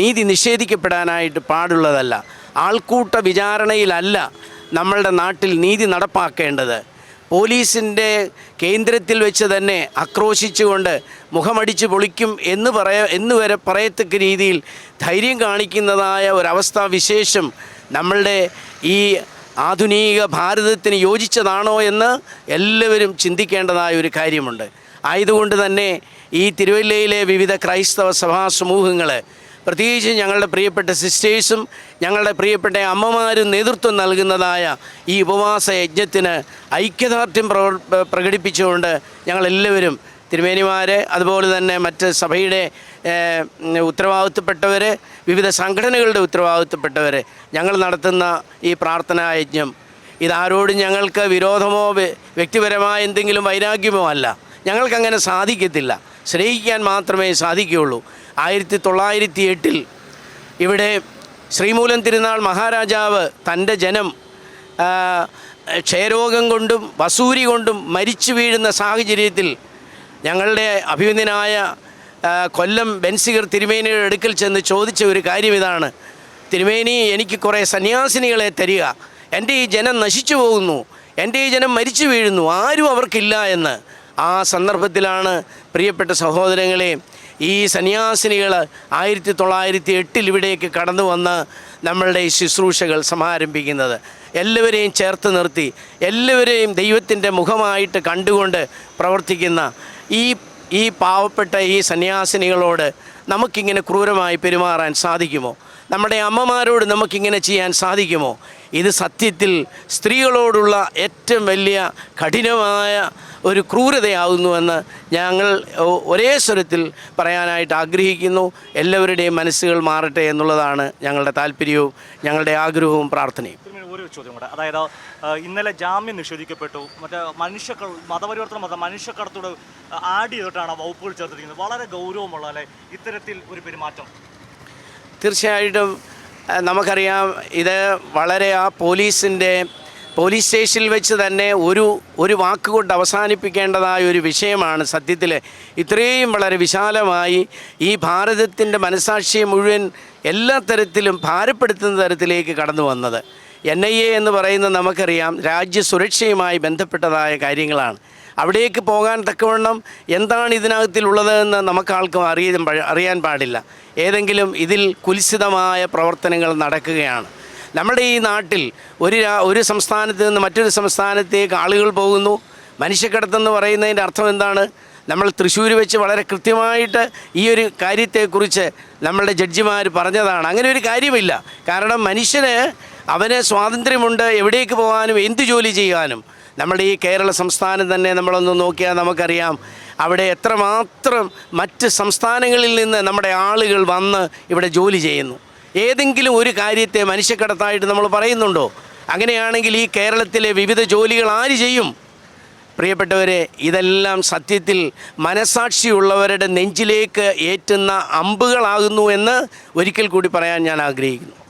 നീതി നിഷേധിക്കപ്പെടാനായിട്ട് പാടുള്ളതല്ല. ആൾക്കൂട്ട വിചാരണയിലല്ല നമ്മളുടെ നാട്ടിൽ നീതി നടപ്പാക്കേണ്ടത്. പോലീസിന്റെ കേന്ദ്രത്തിൽ വെച്ച് തന്നെ ആക്രോശിച്ചുകൊണ്ട് മുഖമടിച്ച് പൊളിക്കും എന്ന് പറയ എന്ന് വരെ പറയത്തക്ക രീതിയിൽ ധൈര്യം കാണിക്കുന്നതായ ഒരവസ്ഥാ വിശേഷം നമ്മളുടെ ഈ ആധുനിക ഭാരതത്തിന് യോജിച്ചതാണോ എന്ന് എല്ലാവരും ചിന്തിക്കേണ്ടതായ ഒരു കാര്യമുണ്ട്. ആയതുകൊണ്ട് തന്നെ ഈ തിരുവല്ലയിലെ വിവിധ ക്രൈസ്തവ സഭാ സമൂഹങ്ങൾ പ്രത്യേകിച്ച് ഞങ്ങളുടെ പ്രിയപ്പെട്ട സിസ്റ്റേഴ്സും ഞങ്ങളുടെ പ്രിയപ്പെട്ട അമ്മമാരും നേതൃത്വം നൽകുന്നതായ ഈ ഉപവാസ യജ്ഞത്തിന് ഐക്യദാർഢ്യം പ്രകടിപ്പിച്ചുകൊണ്ട് ഞങ്ങളെല്ലാവരും തിരുമേനിമാരെ അതുപോലെ തന്നെ മറ്റ് സഭയുടെ ഉത്തരവാദിത്തപ്പെട്ടവർ വിവിധ സംഘടനകളുടെ ഉത്തരവാദിത്തപ്പെട്ടവർ ഞങ്ങൾ നടത്തുന്ന ഈ പ്രാർത്ഥനാ യജ്ഞം. ഇതാരോടും ഞങ്ങൾക്ക് വിരോധമോ വ്യ- വ്യക്തിപരമായ എന്തെങ്കിലും വൈരാഗ്യമോ അല്ല. ഞങ്ങൾക്കങ്ങനെ സാധിക്കത്തില്ല. സ്നേഹിക്കാൻ മാത്രമേ സാധിക്കുകയുള്ളൂ. ആയിരത്തി തൊള്ളായിരത്തി എട്ടിൽ ഇവിടെ ശ്രീമൂലം തിരുനാൾ മഹാരാജാവ് തന്റെ ജനം ക്ഷയരോഗം കൊണ്ടും വസൂരി കൊണ്ടും മരിച്ചു വീഴുന്ന സാഹചര്യത്തിൽ ഞങ്ങളുടെ അഭിമന്യനായ കൊല്ലം ബെൻസിഗർ തിരുമേനിയുടെ അടുക്കൽ ചെന്ന് ചോദിച്ച ഒരു കാര്യം ഇതാണ്. തിരുമേനി എനിക്ക് കുറേ സന്യാസിനികളെ തരിക. എന്റെ ഈ ജനം നശിച്ചു പോകുന്നു. എന്റെ ഈ ജനം മരിച്ചു വീഴുന്നു. ആരും അവർക്കില്ല എന്ന്. ആ സന്ദർഭത്തിലാണ് പ്രിയപ്പെട്ട സഹോദരങ്ങളെ ഈ സന്യാസിനികൾ ആയിരത്തി തൊള്ളായിരത്തി എട്ടിൽ ഇവിടേക്ക് കടന്നു വന്ന് നമ്മളുടെ ഈ ശുശ്രൂഷകൾ സമാരംഭിക്കുന്നത്. എല്ലാവരെയും ചേർത്ത് നിർത്തി എല്ലാവരെയും ദൈവത്തിന്റെ മുഖമായിട്ട് കണ്ടുകൊണ്ട് പ്രവർത്തിക്കുന്ന ഈ ഈ പാവപ്പെട്ട ഈ സന്യാസിനികളോട് നമുക്കിങ്ങനെ ക്രൂരമായി പെരുമാറാൻ സാധിക്കുമോ? നമ്മുടെ അമ്മമാരോട് നമുക്കിങ്ങനെ ചെയ്യാൻ സാധിക്കുമോ? ഇത് സത്യത്തിൽ സ്ത്രീകളോടുള്ള ഏറ്റവും വലിയ കഠിനമായ ഒരു ക്രൂരതയാകുന്നുവെന്ന് ഞങ്ങൾ ഒരേ സ്വരത്തിൽ പറയാനായിട്ട് ആഗ്രഹിക്കുന്നു. എല്ലാവരുടെയും മനസ്സുകൾ മാറട്ടെ എന്നുള്ളതാണ് ഞങ്ങളുടെ താല്പര്യവും ഞങ്ങളുടെ ആഗ്രഹവും പ്രാർത്ഥനയും. ഒരു ചോദ്യം കൂടെ. അതായത് ഇന്നലെ ജാമ്യം നിഷേധിക്കപ്പെട്ടു. മറ്റേ മനുഷ്യ മതപരിവർത്തനം മത മനുഷ്യക്കടത്തോട് ആഡ് ചെയ്തിട്ടാണ് വകുപ്പുകൾ ചേർത്തിരിക്കുന്നത്. വളരെ ഗൗരവമുള്ള അല്ലെ? ഇത്തരത്തിൽ ഒരു പെരുമാറ്റം. തീർച്ചയായിട്ടും നമുക്കറിയാം ഇത് വളരെ ആ പോലീസിന്റെ പോലീസ് സ്റ്റേഷനിൽ വെച്ച് തന്നെ ഒരു ഒരു വാക്കുകൊണ്ട് അവസാനിപ്പിക്കേണ്ടതായ ഒരു വിഷയമാണ് സത്യത്തിൽ ഇത്രയും വളരെ വിശാലമായി ഈ ഭാരതത്തിന്റെ മനസാക്ഷിയെ മുഴുവൻ എല്ലാ തരത്തിലും ഭാരപ്പെടുത്തുന്ന തരത്തിലേക്ക് കടന്നു വന്നത്. എൻ ഐ എ എന്ന് പറയുന്നത് നമുക്കറിയാം രാജ്യസുരക്ഷയുമായി ബന്ധപ്പെട്ടതായ കാര്യങ്ങളാണ്. അവിടേക്ക് പോകാൻ തക്കവണ്ണം എന്താണ് ഇതിനകത്തിലുള്ളതെന്ന് നമുക്കാൾക്കും അറിയാൻ പ- അറിയാൻ പാടില്ല. ഏതെങ്കിലും ഇതിൽ കുൽസിതമായ പ്രവർത്തനങ്ങൾ നടക്കുകയാണ്. നമ്മുടെ ഈ നാട്ടിൽ ഒരു ഒരു സംസ്ഥാനത്ത് നിന്ന് മറ്റൊരു സംസ്ഥാനത്തേക്ക് ആളുകൾ പോകുന്നു. മനുഷ്യക്കടത്തെന്ന് പറയുന്നതിന്റെ അർത്ഥം എന്താണ്? നമ്മൾ തൃശ്ശൂർ വെച്ച് വളരെ കൃത്യമായിട്ട് ഈ ഒരു കാര്യത്തെക്കുറിച്ച് നമ്മളുടെ ജഡ്ജിമാർ പറഞ്ഞതാണ്. അങ്ങനെ ഒരു കാര്യമില്ല. കാരണം മനുഷ്യന് അവന് സ്വാതന്ത്ര്യമുണ്ട്. എവിടേക്ക് പോകാനും എന്ത് ജോലി ചെയ്യാനും. നമ്മുടെ ഈ കേരള സംസ്ഥാനം തന്നെ നമ്മളൊന്ന് നോക്കിയാൽ നമുക്കറിയാം. അവിടെ എത്രമാത്രം മറ്റ് സംസ്ഥാനങ്ങളിൽ നിന്ന് നമ്മുടെ ആളുകൾ വന്ന് ഇവിടെ ജോലി ചെയ്യുന്നു. ഏതെങ്കിലും ഒരു കാര്യത്തെ മനുഷ്യക്കടത്തായിട്ട് നമ്മൾ പറയുന്നുണ്ടോ? അങ്ങനെയാണെങ്കിൽ ഈ കേരളത്തിലെ വിവിധ ജോലികൾ ആര് ചെയ്യും? പ്രിയപ്പെട്ടവരെ ഇതെല്ലാം സത്യത്തിൽ മനസാക്ഷിയുള്ളവരുടെ നെഞ്ചിലേക്ക് ഏറ്റുന്ന അമ്പുകളാകുന്നു എന്ന് ഒരിക്കൽ കൂടി പറയാൻ ഞാൻ ആഗ്രഹിക്കുന്നു.